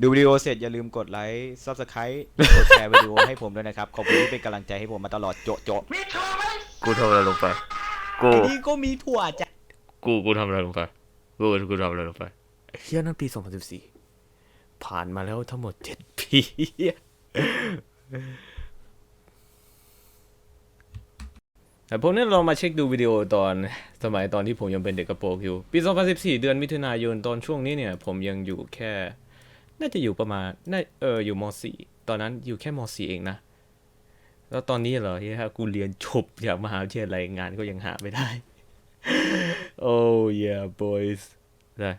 ดูวิดีโอเสร็จอย่าลืมกดไลค์ subscribe กดแชร์วิดีโอให้ผมด้วยนะครับ ขอบคุณที่เป็นกำลังใจให้ผมมาตลอดโจะโจะกูทำอะไรลงไป กูไอ้นี่ก็มีถั่วจ้ะกู กูทำอะไรลงไป กู กูทำอะไรลงไปเฮียนั่นปี2014ผ่านมาแล้วทั้งหมด7ปีแต่ผมเนี่ยลองมาเช็คดูวิดีโอตอนสมัยตอนที่ผมยังเป็นเด็กกระโปรงอยู่ ปี 2014 เดือนมิถุนายนตอนช่วงนี้เนี่ย ผมยังอยู่แค่ น่าจะอยู่ประมาณน่าเอออยู่ม .4 ตอนนั้นอยู่แค่ม .4 เองนะ แล้วตอนนี้เหรอเฮียกูเรียนจบจากมหาวิทยาลัยงานก็ยังหาไม่ได้ oh yeah boys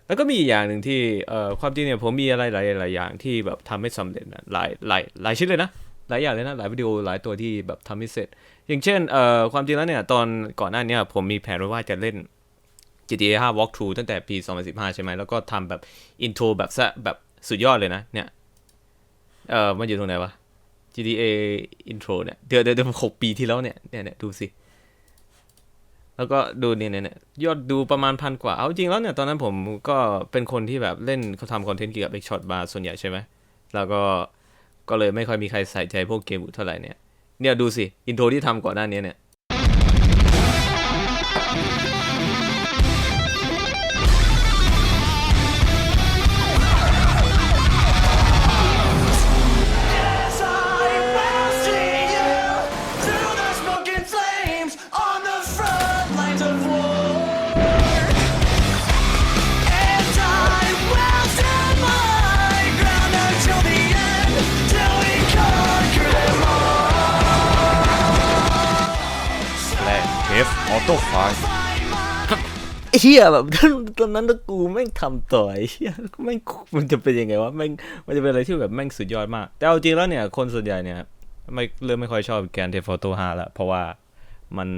แล้วก็มีอีกอย่างหนึ่งที่เอ่อความจริงเนี่ยผมมีอะไรหลายหลายอย่างที่แบบทำไม่สำเร็จนะหลายหลายหลายชิ้นเลยนะหลายอย่างเลยนะหลายวิดีโอหลายตัวที่แบบทำไม่เสร็จ อย่างเช่นเอ่อความจริงแล้วเนี่ยตอนก่อนหน้านี้ผมมีแผนไว้ว่าจะเล่น GTA 5 Walkthrough ตั้งแต่ปี 2015 ใช่ไหมแล้วก็ทำแบบอินโทรแบบซะแบบ สุดยอดเลยนะ เนี่ย เอ่อมันอยู่ตรงไหนวะ GTA intro เนี่ย เดี๋ยวเดี๋ยวเดี๋ยวหกปีที่แล้วเนี่ย เนี่ยเนี่ยดูสิ แล้วก็ดูเนี่ยเนี่ยเนี่ยยอดดูประมาณพันกว่า เอาจริงแล้วเนี่ย ตอนนั้นผมก็เป็นคนที่แบบเล่นเขาทำคอนเทนต์เกี่ยวกับเอ็กช็อตมาส่วนใหญ่ใช่ไหม แล้วก็ ก็เลยไม่ค่อยมีใครใส่ใจพวกเกมเท่าไหร่เนี่ย เนี่ยดูสิ อินโทรที่ทำก่อนหน้านี้เนี่ย เฮียแบบตอนนั้นถ้ากูแม่งทำต่อไอ้เฮียแม่งมันจะเป็นยังไงวะแม่งมันจะเป็นอะไรที่แบบแม่งสุดยอดมาก แต่เอาจริงแล้วเนี่ย คนส่วนใหญ่เนี่ยไม่เริ่มไม่ค่อยชอบแกนเทฟโฟโต้5แล้วเพราะว่ามัน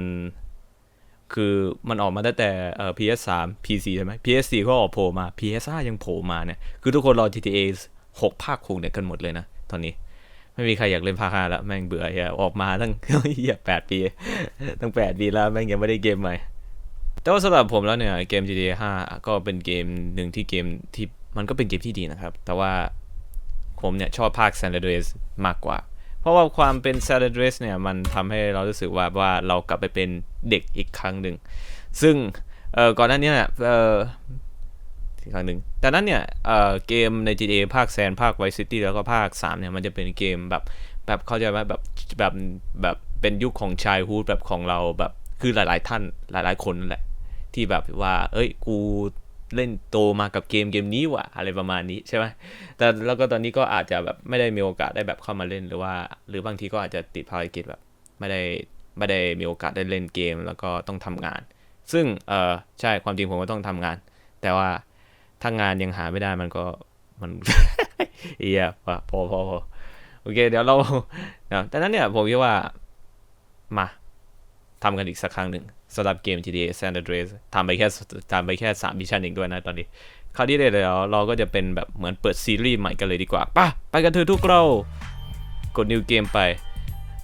คือมันออกมาตั้งแต่เอ่อ PS3 PC ใช่ไหม PS4 ก็ออกโผล่มา PS5 ยังโผล่มาเนี่ย คือทุกคนรอ GTA 6 ภาคคูเนี่ยกันหมดเลยนะ ตอนนี้ ไม่มีใครอยากเล่นภาค5แล้วแม่งเบื่อเฮียออกมาตั้งเฮียแปดปี ตั้งแปดปีแล้ว แม่งยังไม่ได้เกมใหม่ แต่ว่าสำหรับผมแล้วเนี่ยเกม GTA 5 ก็เป็นเกมหนึ่งที่เกมที่มันก็เป็นเกมที่ดีนะครับ แต่ว่าผมเนี่ยชอบภาค San Andreas มากกว่า เพราะว่าความเป็น San Andreas เนี่ยมันทำให้เรารู้สึกว่าว่าเรากลับไปเป็นเด็กอีกครั้งหนึ่ง ซึ่งเออก่อนหน้านี้เนี่ยเอ่ออีกครั้งหนึ่งแต่นั้นเนี่ยเอ่อเกมใน GTA ภาคแซนภาค Vice City แล้วก็ภาค 3 เนี่ย มันจะเป็นเกมแบบแบบเข้าใจไหมแบบแบบแบบเป็นยุคของชายฮูดแบบของเราแบบคือหลาย ๆ ท่านหลาย ๆ คนนั่นแหละ ที่แบบว่า เอ้ย กูเล่นโตมากับเกมเกมนี้ว่ะ อะไรประมาณนี้ใช่ไหมแต่แล้วก็ตอนนี้ก็อาจจะแบบไม่ได้มีโอกาสได้แบบเข้ามาเล่นหรือว่า หรือบางทีก็อาจจะติดภารกิจแบบ ไม่ได้ไม่ได้มีโอกาสได้เล่นเกม แล้วก็ต้องทำงาน ซึ่งเออใช่ความจริงผมก็ต้องทำงาน แต่ว่าถ้างานยังหาไม่ได้มันก็มันเอียพอพอพอพอโอเค เดี๋ยวเรานะแต่นั้นเนี่ยผมคิดว่ามาทำกันอีกสักครั้งหนึ่ง สำหรับเกม GTA San Andreas ทำไปแค่ทำไปแค่3มิชชั่นเองด้วยนะตอนนี้ คราวนี้เดี๋ยวเราก็จะเป็นแบบเหมือนเปิดซีรีส์ใหม่กันเลยดีกว่าป่ะไปกันเถอะทุกเรา กด new game ไป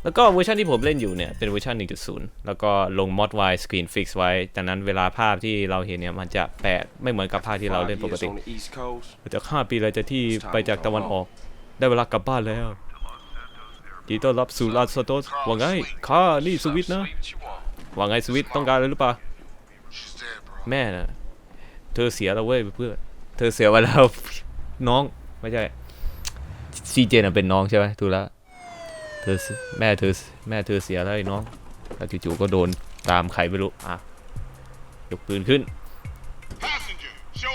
แล้วก็เวอร์ชันที่ผมเล่นอยู่เนี่ย เป็นเวอร์ชัน1.0 แล้วก็ลง mod y screen fix ไว้ดังนั้นเวลาภาพที่เราเห็นเนี่ย มันจะแปลกไม่เหมือนกับภาพที่เราเล่นปกติ on the East Coast. จาก5ปีเลยจะที่ไปจากตะวันออก ได้เวลากลับบ้านแล้วดีต้อนรับสู่ลาสโตสว่าไงข้านี่สวิตนะ ว่าไงสวิตต้องการอะไรหรือเปล่า แม่นะเธอเสียแล้วเว้ยเพื่อนเธอเสียไปแล้วน้องไม่ใช่ซีเจน่ะเป็นน้องใช่ไหมถูกแล้วเธอแม่เธอแม่เธอเสียแล้วไอ้น้องแล้วจู่ๆก็โดนตามใครไม่รู้อะยกปืนขึ้น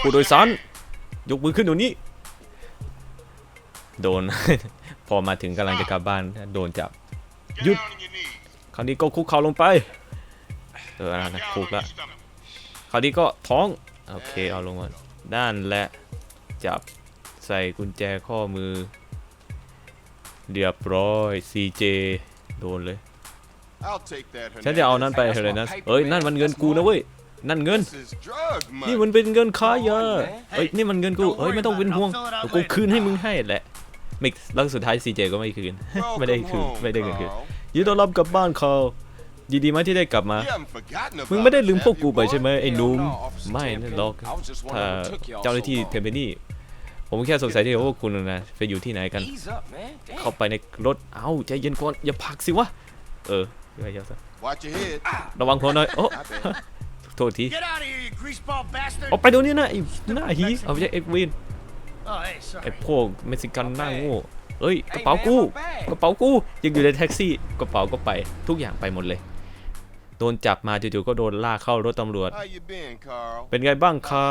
ผู้โดยสารยกมือขึ้นเดี๋ยวนี้ โดน พอมาถึงกำลังจะกลับบ้าน โดนจับหยุด คราวนี้ก็คุกเข่าลงไป เออนะคุกละคราวนี้ก็ท้อง โอเค เอาลงก่อนด้านและจับใส่กุญแจข้อมือ เรียบร้อย CJ โดนเลย ฉันจะเอานั่นไปเฮเลนัสเอ้ย นั่นมันเงินกูนะเว้ย นั่นเงิน นี่มันเป็นเงินค้ายาเอ้ย นี่มันเงินกูเอ้ย ไม่ต้องเป็นห่วงเดี๋ยวกูคืนให้มึงให้แหละไม่แล้วสุดท้าย CJ ก็ไม่คืน ไม่ได้คืน ไม่ได้เงินคืนยินดีต้อนรับกลับบ้านเขา ยินดีไหมที่ได้กลับมา มึงไม่ได้ลืมพวกกูไปใช่ไหมไอ้หนุ่มไม่นั่นหรอกถ้าเจ้าหน้าที่เทมเปนี่ผผมแค่สงสัยที่ว่าคุณนะไปอยู่ที่ไหนกัน Ease up, man. Damn. เข้าไปในรถ เอ้าใจเย็นก่อนอย่าผลักสิวะ เอออย่าอย่า Watch your head. ระวังหัวหน่อย โอ้ My bad. โทษที Get out of here, you greaseball bastard! ออกไปเดี๋ยวนี้นะไอ้หน้าหีเอาไปใช่เอ็กวิน Oh, hey, ไอ้ sorry. พวกเม็กซิกันหน้าโง่เอ้ยกระ Hey, เป๋า man, กู my bag. กระเป๋ากูยังอยู่ในแท็กซี่ กระเป๋าก็ไปทุกอย่างไปหมดเลยโดนจับมาจู่ๆก็โดนลากเข้ารถตำรวจ How you been, Carl? เป็นไงบ้างค่ะ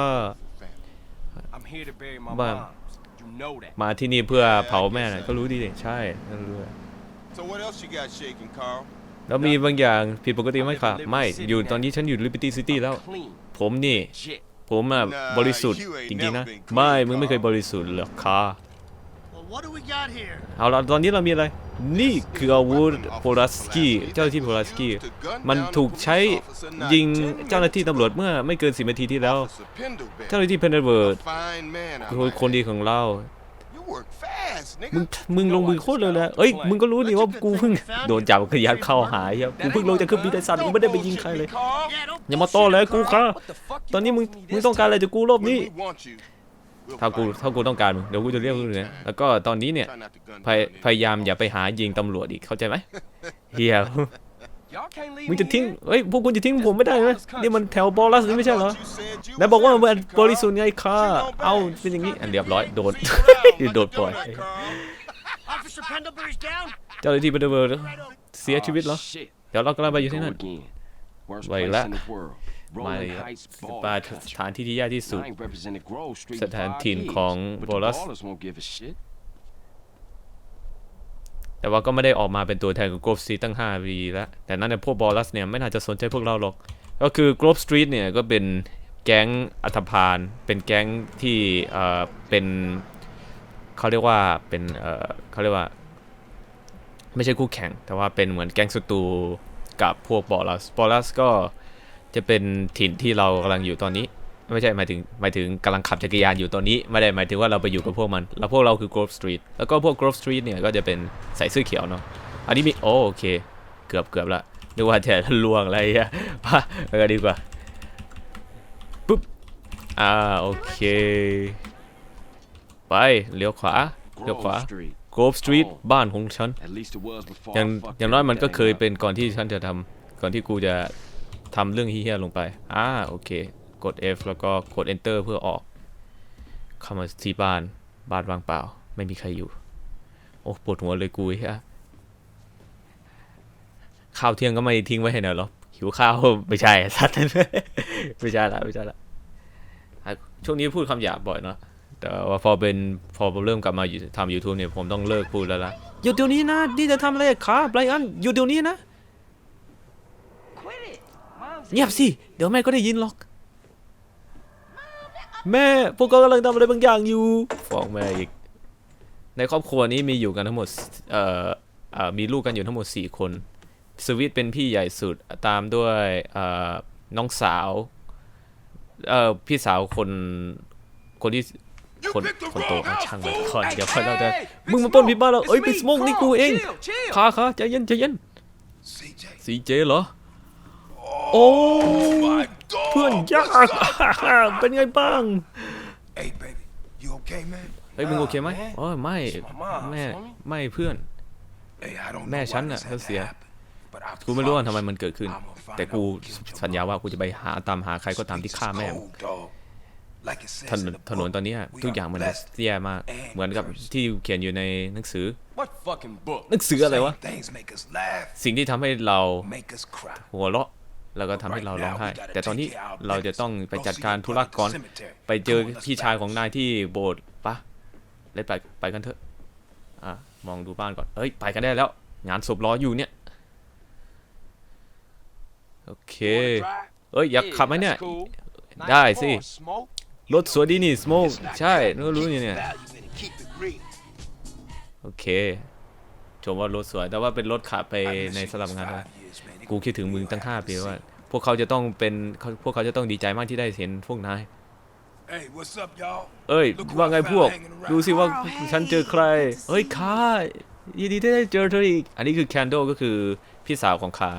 Family. I'm here to bury my Bam. mom. You know that. มาที่นี่เพื่อเผาแม่น่ะก็รู้ดีดิใช่นั่นรู้ So what else you got shaking, Carl? แล้วมีบางอย่างผิดปกติไหมคะไม่ อยู่ตอนนี้ฉันอยู่ Liberty City แล้ว Clean. ผมนี่ Shit. ผมอะ Nah, บริสุทธิ์ you ain't จริงๆนะ never been clean, ไม่ มึงไม่ Carl. เคยบริสุทธิ์หรอกค่ะ เอาละตอนนี้เรามีอะไร นี่คืออาวุธโพลัสกี้เจ้าหน้าที่โพลัสกี้มันถูกใช้ยิงเจ้าหน้าที่ตำรวจเมื่อไม่เกินสิบนาทีที่แล้ว Officer Pendlebury. เจ้าหน้าที่เพนเดอร์เบิร์ด A fine man, I คือ might คนดีของเรา add. You work fast, nigga. มึงมึงลงมือโคตรเลยนะเอ้ย มึงก็รู้นี่ว่ากูเพิ่งโดนจับขยันเข้าหายอะกูเพิ่งลงจากเครื่องบินไอ้สัตว์กูไม่ได้ไปยิงใครเลย Don't bullshit me, Carl. Yeah, don't อย่ามาโต้เลยกูค่ะ What the fuck you ตอนนี้มึง want from me มึง this ต้องการอะไร time? จากกูรอบ When นี้ we want you, we'll ถ้ากู find ถ้ากูต้องการมึงเดี๋ยวกูจะเรียกมึงเลยแล้วก็ตอนนี้เนี่ย Try not to gun พย down พยายามอย่าไปหายิงตำรวจอีกเข้าใจไหมเฮีย Y'all can't leave มึง me จะทิ้ง here. เฮ้ยพวกคุณจะทิ้งผมไม่ได้ไหมนี่มันแถวบอลลัสนี่ไม่ใช่เหรอ Thought you said you ไหนบอกว่า was มัน innocent, บริสุท Carl. ธิ์ไงค่ะเอาเป็นอย่างนี้อันเรียบร้อยโดน Sneak around โดน like a ปล่อย donut, Carl. Officer Pendlebury's down. เจ้าหน้าที่เป็นเบอร์ Right over. เสียชีวิตเหรอ Oh, shit. เดี๋ยวเรากำลังไปอยู่ที่ Go นั่น again. Worst Wait, place la- in the world. มา Rolling Heights ส ball ปา country. สถานที่ที่ยากที่สุด I ain't represented Grove Street ส in ถาน five ถิ่น years, ของ but the Bolas ballers won't give a shit. แต่ว่าก็ไม่ได้ออกมาเป็นตัวแทนของ Grove Street ตั้ง5ปีแล้ว แต่นั่นเนี่ยพวกบอลลัสเนี่ยไม่น่าจะสนใจพวกเราหรอก ก็คือ Grove Street เนี่ยก็เป็นแก๊งอัฐพาลเป็นแก๊งที่เอ่อเป็นเขาเรียกว่าเป็นเอ่อเขาเรียกว่า ไม่ใช่คู่แข่ง แต่ว่าเป็นเหมือนแก๊งศัตรูกับพวกบอลลัส บอลลัสก็ จะเป็นถิ่นที่เรากำลังอยู่ตอนนี้ ไม่ใช่หมายถึงหมายถึงกำลังขับจักรยานอยู่ตอนนี้ ไม่ได้หมายถึงว่าเราไปอยู่กับพวกมัน แล้วพวกเราคือ Grove Street แล้วก็พวก Grove Street เนี่ยก็จะเป็นใส่เสื้อเขียวเนาะอันนี้มีโอโอเค เกือบเกือบละนึกว่าจะลวงอะไรอะป่ะแล้วก็ดีกว่าปุ๊บอ่าโอเค ไปเลี้ยวขวาเลี้ยวข Grove วา Street. Grove Street บ้านของฉัน At least it was before อย่าง I fucked อย่างน้อยมันก็เคย everything เป็นก่อนที่ฉันจะทำก่อนที่กูจะ ทำเรื่องเฮี้ยๆลงไป อ่า โอเค กด F แล้วก็กด Enter เพื่อออก เข้ามาที่บ้าน บ้านว่างเปล่า ไม่มีใครอยู่ โอ้ปวดหัวเลยกูฮียข้าวเที่ยงก็ไม่ทิ้งไว้ให้หน่อยหรอ หิวข้าวไม่ใช่สัตว์ไม่ใช่ละไม่ใช่ละช่วงนี้พูดคำหยาบบ่อยเนาะแต่ว่าพอเป็นพอเริ่มกลับมาอยู่ทำ YouTube เนี่ยผมต้องเลิกพูดแล้วล่ะหยุดเดี๋ยวนี้นะ นี่จะทำอะไรขาไบรอันหยุดเดี๋ยวนี้นะ เงียบสิ เดี๋ยวแม่ก็ได้ยินหรอก แม่พวกเขากำลังทำอะไรบางอย่างอยู่ฟ้องแม่อีก ในครอบครัวนี้มีอยู่กันทั้งหมดเอ่อเอ่อมีลูกกันอยู่ทั้งหมด 4 คนสวิตเป็นพี่ใหญ่สุดตามด้วยเอ่อน้องสาวเอ่อพี่สาวคนคนที่คนคนโตอะช่างมันก่อนเดี๋ยวค่อยเล่าแต่มึงมาปล้นพี่บ้านเราเอ้ยเป็นสโมกนี่กูเอง Chill, chill. ขาขาใจเย็นใจเย็น CJ. ซีเจเหรอ โอ้ My dog. เพื่อนยากเป็นไงบ้าง Hey, baby, you okay, man? เฮ้ยมึงโอเคไหม man. อ๋อไม่ It's my mom, แม่ homie. ไม่เพื่อน Hey, I don't know แม่ why ฉัน this น่ะ had เขา to เสีย happen, but I กูไม่รู้ว่าทำไม promise มันเกิดขึ้น I'ma find แต่กู out who killed your สัญญา mom. ว่ากูจะไปหาตามหาใครก็ตามที่ฆ่าแม่ Cold, dog. Like it says ถนน in the ถนน book, ตอนเนี้ย we ทุก are อย่างมัน blessed แย่มาก and เหมือนกับ cursed. ที่เขียนอยู่ในหนังสือ What fucking book? หนังสืออะไรวะ Same things make us laugh, สิ่งที่ทำให้เรา make us cry. หัวเราะ แล้วก็ทำให้เราร้องไห้ แต่ตอนนี้เราจะต้องไปจัดการธุระก่อน ไปเจอพี่ชายของนายที่โบสถ์ปะเลยไปไปกันเถอะ อะ มองดูบ้านก่อน เอ้ย ไปกันได้แล้ว งานศพรออยู่เนี่ย โอเค Wanna drive? เอ้ย อยาก Yeah, ขับไหมเนี่ย that's cool. Nice ได้สิ car, Smoke. รถสวยดีนี่ สโมกใช่นึกว่ารู้อยู่เนี่ย Value in it, keep it real. โอเค ชมว่ารถสวย แต่ว่าเป็นรถขับไป I've been ใน seeing สลับ this งาน five นะ years, man. It กูคิดถึงมึงตั้ง gonna 5ปี be ว่า real พวกเขาจะต้องเป็นเขาพวกเขาจะต้องดีใจมากที่ได้เห็นพวกนาย Hey, what's up, y'all? เอ้ย Look who ว่าไง I พวก found hanging around. ดูสิว่า Carl, ฉันเจอใคร เฮ้ยคายินดีที่ได้เจอเธออีก อันนี้คือแคนโดก็คือพี่สาวของคา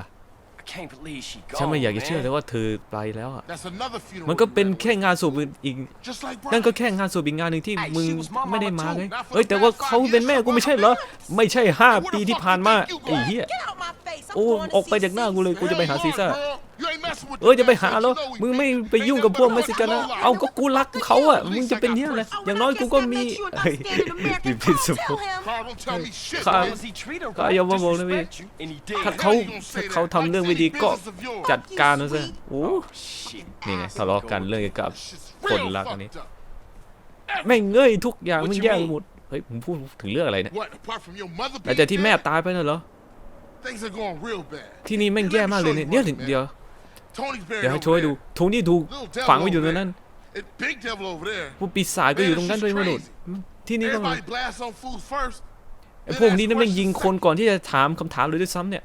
ฉันไม่อยากจะเชื่อเลย man. ว่าเธอไปแล้วอะ That's another funeral. มันก็เป็น you แค่ met งานศพอีก with. Just like นั่น Brian. ก็แค่งานศพอีกงานหนึ่งที่ Hey, มึง she was my ไม่ได้ mama มา too. ไง Not for เอ้ย the แต่ว่า past เขา five เป็น years, แม่ so กูไม่ใช่ brother, เหรอ man. ไม่ใช่ห้า Where the ปี fuck ที่ you ผ่านมา think you ไอ้ going? เหี้ย Get out my face. I'm โอ้ going to ออกไปจากหน้ากูเลยกูจะไปหาซีซ่า Girl, you ain't messing with เออ the จะไป man หา that แล้ว you know we มึงไม่ beat. ไปยุ่งกับพวกเม็กซิกันนะ Ain't nothing but เอาก็กูรักเขาอะ At มึง least จะ I เป็น got เนี้ยแหละ proof. อย่างน้อยกูก็มี That makes you an เฮ้ย upstanding มี American พิษ cop. สุ Tell him. Carl, don't tell me shit, Carl. man. Does he treat her ก็ right? อย่ามาบอกนะพี่ Disrespect you? And he did. ถ้า Now เขา you gonna say ถ้า that. เขาทำเรื่องไม่ดี Like ก็ business of yours. จัดการมันซะโอ้ Shit. นี่ไงทะเลาะกันเรื่องเกี่ยวกับ Shit's คน real รักอันนี้ fucked up. แม่งเงยทุกอย่าง What มึง you แย่ mean? หมดเฮ้ยผมพูดถึงเรื่องอะไรเนี่ย What, apart from your mother หลัง being จากที่แม่ dead, ตายไปน่ะเหรอ things are going real bad. ที่นี่แม่งแย่มากเลยเนี่ยเนี่ยถึงเดี๋ยว Tony's เดี๋ยว buried ให้ over ช่วยดู there. โทนี่ถูก Little devil ฝังไว้อยู่ต over รงนั้น there. And big devil over there. พวกปีศาจก็อยู่ตรงนั้นด้วยไม่รู้ที่นี่ก็ Everybody blast on food first. ไอ้พวกนี้นั่นแม่งยิงคนก่อนที่จะถามคำถามเลยด้วยซ้ำเนี่ย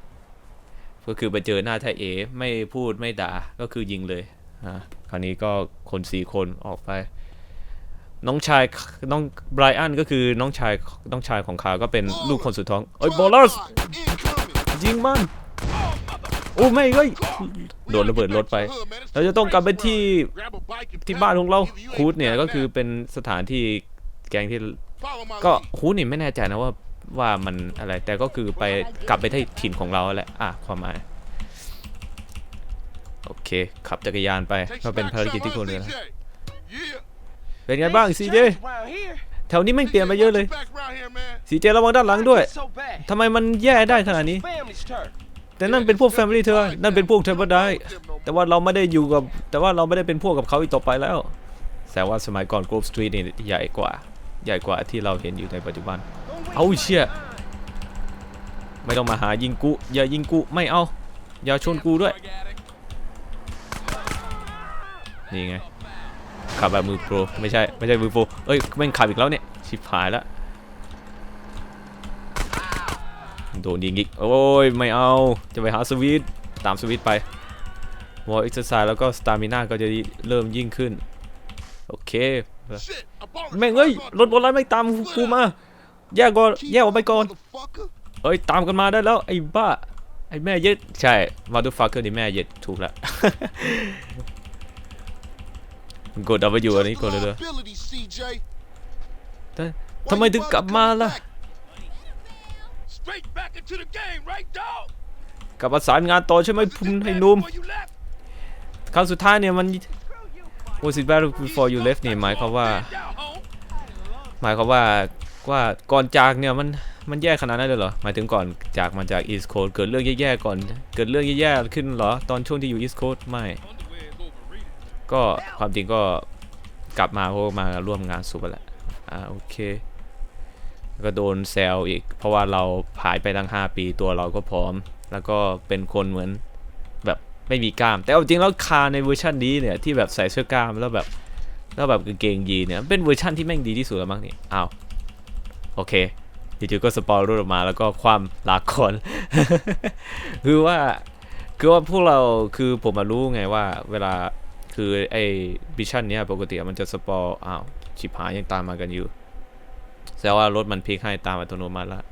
ก็คือไปเจอหน้าไทยเอไม่พูดไม่ด่าก็คือยิงเลยอะคราวนี้ก็คนสี่คนออกไป น้องชายน้องไบรอันก็คือน้องชายน้องชายของเขาก็เป็นลูกคนสุดท้องเอ้ยบอลลัส Incoming. ยิงมันโอ้ไม่เอ้ยโดนระเบิดรถไป เราจะต้องกลับไปที่ที่บ้านของเราคูดเนี่ยก็คือเป็นสถานที่แกงที่ก็ lead. ฮูดนี่ไม่แน่ใจนะว่าว่ามันอะไรแต่ก็คือไปกลับไปที่ถิ่นของเราแหละอะความหมายโอเคขับจักรยานไปก็เป็นภารกิจที่ huh, คนเลยนะเป็นไงบ้างซีเจแถวนี้ไม่เปลี่ยนไปเยอะเลยซีเจระวังด้านหลังด้วยทำไมมันแย่ได้ขนาดนี้ แต่นั่นเป็นพวกแฟมิลี่เธอ นั่นเป็นพวกเธอบ่ได้แต่ว่าเราไม่ได้อยู่กับ แต่ว่าเราไม่ได้เป็นพวกกับเขาอีกต่อไปแล้ว แต่ว่าสมัยก่อน Grove Street นี่ใหญ่กว่า ใหญ่กว่าที่เราเห็นอยู่ในปัจจุบัน เอาเชี่ย ไม่ต้องมาหายิงกู อย่ายิงกู ไม่เอา อย่าชนกูด้วย นี่ไงขับแบบมือโปร ไม่ใช่ ไม่ใช่มือโปร เอ้ยแม่งขับอีกแล้วเนี่ย ชิบหายแล้ว โดนยิงอีก โอ้ย ไม่เอา จะไปหาสวิตช์ตามสวิตช์ไปวอลเอ็กซ์ไซส์แล้วก็สตามิน่าก็จะเริ่มยิ่งขึ้น โอเค Shit, I bought a แม่งเอ้ย spot รถบนไล่ไม่ตามกูมา แยกก่อน แยกออกไปก่อน Motherfucker. เอ้ย ตามกันมาได้แล้ว ไอ้บ้า ไอ้แม่เย็ด ใช่ มาดูฟักเกอร์นี่แม่เย็ด ถูกแล้วกด W อันนี้กดเลยเลย Ability, CJ. แต่ทำไมถึงกลับมาล่ะ กลับมาสารงานต่อใช่ไหมพุนให้หนุ่ม Before you left. ครั้งสุดท้ายเนี่ยมัน was it better before you left นี่หมายความว่า Man down home. หมายความว่าว่าก่อนจากเนี่ยมันมันแย่ขนาดนั้นเลยเหรอ หมายถึงก่อนจากมาจาก East Coast เกิดเรื่องแย่ๆก่อน เกิดเรื่องแย่ๆขึ้นเหรอ ตอนช่วงที่อยู่ East Coast ไม่ Underwear is overrated. ก็ความจริงก็กลับมาเพราะว่ามาร่วมงานสุปแหละ อ่าโอเคแล้ว ก็โดนแซวอีก เพราะว่าเราผ่านไปตั้ง 5 ปีตัวเราก็พร้อม แล้วก็เป็นคนเหมือนแบบไม่มีกล้าม แต่เอาจริงแล้วคาในเวอร์ชันนี้เนี่ยที่แบบใส่เสื้อกล้ามแล้วแบบแล้วแบบกางเกงยีนเนี่ยเป็นเวอร์ชันที่แม่งดีที่สุดแล้วมั้งนี่อ้าวโอเคอยู่ๆก็สปอยล์รูปออกมาแล้วก็ความลากอนคือว่าคือว่าพวกเราคือผมมารู้ไงว่าเวลาคือไอ้บิชันเนี้ยปกติมันจะสปอร์อ้าวชิบหายยังตามมากันอยู่ แสดงว่ารถมันพลิกให้ตามอัตโนมัติละ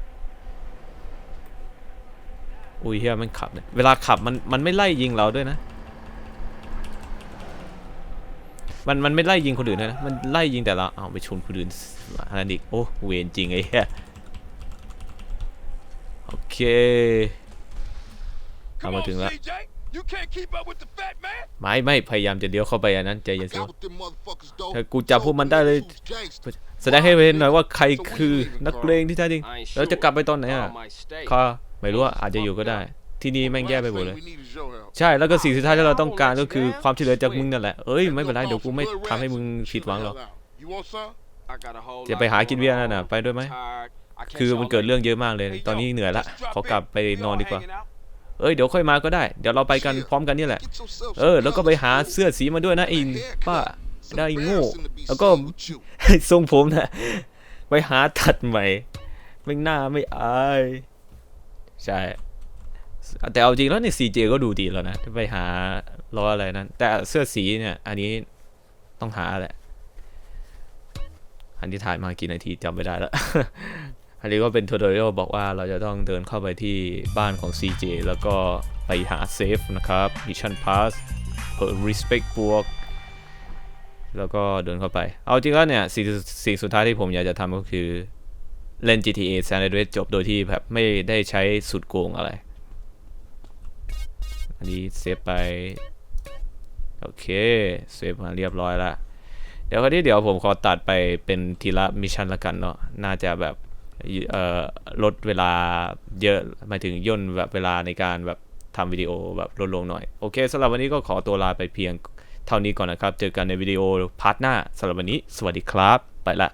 อุ้ยเฮียมันขับเนี่ยเวลาขับมันมันไม่ไล่ยิงเราด้วยนะ มันมันไม่ไล่ยิงคนอื่นด้วยนะ มันไล่ยิงแต่เราอ้าวไปชนคนอื่นอันนั้นอีกโอ้เวรจริงไอ้เหี้ยโอเค Come How on, about doing that? CJ. You can't keep up with the fat man. ไม่ไม่พยายามจะเลี้ยวเข้าไปอันนั้นใจเย็นสิ Got with them motherfuckers, though. ถ้ากูจับพวกมันได้เลย Gangster. แสดงให้เห็นหน่อยว่าใครคือนักเลงที่แท้จริง แล้วจะกลับไปตอนไหนอะข้าไม่รู้ว่าอาจจะอยู่ก็ได้ ที่นี่แม่งแย่ไปหมดเลย ใช่แล้วก็สิ่งสุดท้ายที่เราต้องการก็คือความช่วยเหลือจากมึงนั่นแหละเอ้ยไม่เป็นไรเดี๋ยวกูไม่ทำให้มึงผิดหวังหรอกจะไปหากินเบียร์นั่นน่ะไปด้วยไหมคือมันเกิดเรื่องเยอะมากเลย ตอนนี้เหนื่อยละขอกลับไปนอนดีกว่า เอ้ยเดี๋ยวค่อยมาก็ได้ เดี๋ยวเราไปกันพร้อมกันนี่แหละ เออ แล้วก็ไปหาเสื้อสีมาด้วยนะไอ้ป้า ได้โง่ embarrassing to be แล้วก็ seen with you. ทรงผมนะไปหาตัดใหม่ไม่งหน้าไม่อาย ใช่ แต่เอาจริงแล้วเนี่ย CJ ก็ดูดีแล้วนะไปหาล้ออะไรนั้น แต่เสื้อสีเนี่ย อันนี้ต้องหาแหละ อันที่ถ่ายมากี่นาทีจำไม่ได้แล้วอันนี้ก็เป็นทูตอเรียลบอกว่าเราจะต้องเดินเข้าไปที่บ้านของ CJ แล้วก็ไปหาเซฟนะครับมิชชั่นพาสเปิด respect บวก แล้วก็เดินเข้าไป เอาจริงแล้วเนี่ยสิ่งสิ่งสุดท้ายที่ผมอยากจะทำก็คือ เล่น GTA San Andreas จบโดยที่แบบไม่ได้ใช้สุดโกงอะไร อันนี้เซฟไป โอเค เซฟมาเรียบร้อยละเดี๋ยวคราวนี้เดี๋ยวผมขอตัดไปเป็นทีละมิชชั่นละกันเนาะน่าจะแบบเอ่อลดเวลาเยอะหมายถึงย่นแบบเวลาในการแบบทำวิดีโอแบบลดลงหน่อย โอเคสำหรับวันนี้ก็ขอตัวลาไปเพียง เท่านี้ก่อนนะครับ เจอกันในวิดีโอพาร์ทหน้าสำหรับวันนี้ สวัสดีครับ ไปละ